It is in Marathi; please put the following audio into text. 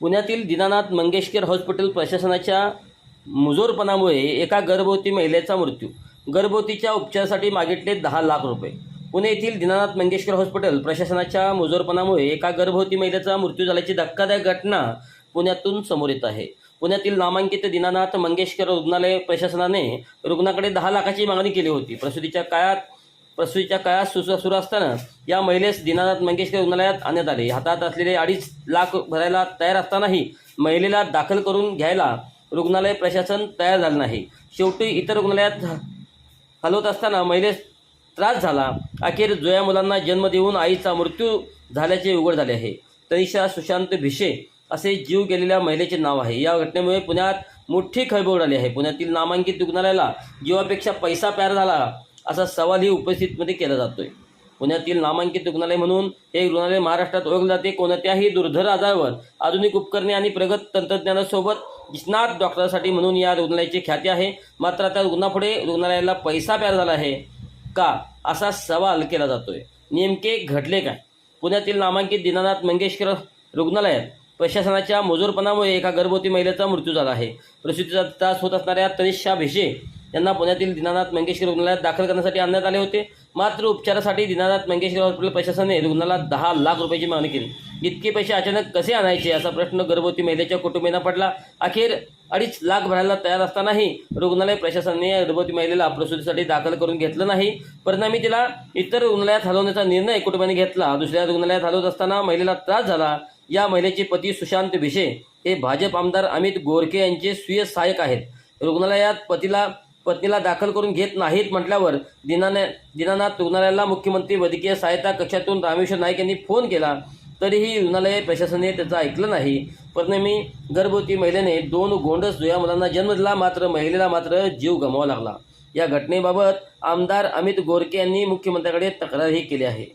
पुण्यातील दीनानाथ मंगेशकर हॉस्पिटल प्रशासनाच्या मुजोरपणामुळे एका गर्भवती महिलेचा मृत्यू. गर्भवतीच्या उपचारासाठी मागितले दहा लाख रुपये. पुणे येथील दीनानाथ मंगेशकर हॉस्पिटल प्रशासनाच्या मुजोरपणामुळे एका गर्भवती महिलेचा मृत्यू झाल्याची धक्कादायक घटना पुण्यातून समोर येत आहे. पुण्यातील नामांकित दीनानाथ मंगेशकर रुग्णालय प्रशासनाने रुग्णाकडे दहा लाखाची मागणी केली होती. प्रसूतीच्या काळात प्रसूतीच्या काळात सुरू सुरू असताना या महिलेस दीनानाथ मंगेशकर रुग्णालयात आणण्यात आले. हातात असलेले अडीच लाख भरायला तयार असतानाही महिलेला दाखल करून घ्यायला रुग्णालय प्रशासन तयार झालं नाही. शेवटी इतर रुग्णालयात हलवत असताना महिलेस त्रास झाला. अखेर जुया मुलांना जन्म देऊन आईचा मृत्यू झाल्याचे उघड झाले आहे. तनिषा सुशांत भिशे असे जीव गेलेल्या महिलेचे नाव आहे. या घटनेमुळे पुण्यात मोठी खळबळ उडाली आहे. पुण्यातील नामांकित रुग्णालयाला जीवापेक्षा पैसा प्यार झाला असा सवालही उपस्थितमध्ये केला जातोय. पुण्यातील नामांकित रुग्णालय म्हणून हे रुग्णालय महाराष्ट्रात ओळखले जाते. कोणत्याही दुर्धर आजारावर आधुनिक उपकरणे आणि प्रगत तंत्रज्ञानासोबत स्नात डॉक्टरसाठी म्हणून या रुग्णालयाची ख्याती आहे. मात्र आता रुग्णापुढे रुग्णालयाला पैसा प्यार झाला आहे का असा सवाल केला जातोय. नेमके घडले काय? पुण्यातील नामांकित दीनानाथ मंगेशकर रुग्णालयात प्रशासनाच्या मजूरपणामुळे एका गर्भवती महिलेचा मृत्यू झाला आहे. प्रसिद्धीचा त्रास होत असणाऱ्या तनिषा भिशे यांना पुण्यातील दीनानाथ मंगेशकर रुग्णालयात दाखल करण्यासाठी आणण्यात आले होते. मात्र उपचारासाठी दीनानाथ मंगेशकर हॉस्पिटल प्रशासनाने रुग्णाला दहा लाख रुपयाची मागणी केली. इतके पैसे अचानक कसे आणायचे असा प्रश्न गर्भवती महिलेच्या कुटुंबियांना पडला. अखेर अडीच लाख भरायला तयार असतानाही रुग्णालय प्रशासनाने या गर्भवती महिलेला प्रसूतीसाठी दाखल करून घेतलं नाही. परिणामी तिला इतर रुग्णालयात हलवण्याचा निर्णय कुटुंबाने घेतला. दुसऱ्या रुग्णालयात हलवत असताना महिलेला त्रास झाला. या महिलेचे पती सुशांत भिशे हे भाजप आमदार अमित गोरखे यांचे स्वीय सहाय्यक आहेत. रुग्णालयात पतीला पत्नीला दाखल करून घेत नाहीत म्हटल्यावर दिनाने दिनानाथ रुग्णालयाला मुख्यमंत्री वैद्यकीय सहायता कक्षातून रामेश्वर नाईक यांनी फोन केला. तरीही रुग्णालय प्रशासनाने त्याचं ऐकलं नाही. परिणामी गर्भवती महिलेने दोन गोंडस दुया मुलांना जन्म दिला मात्र महिलेला मात्र जीव गमावा लागला. या घटनेबाबत आमदार अमित गोरके यांनी मुख्यमंत्र्यांकडे तक्रारही केली आहे.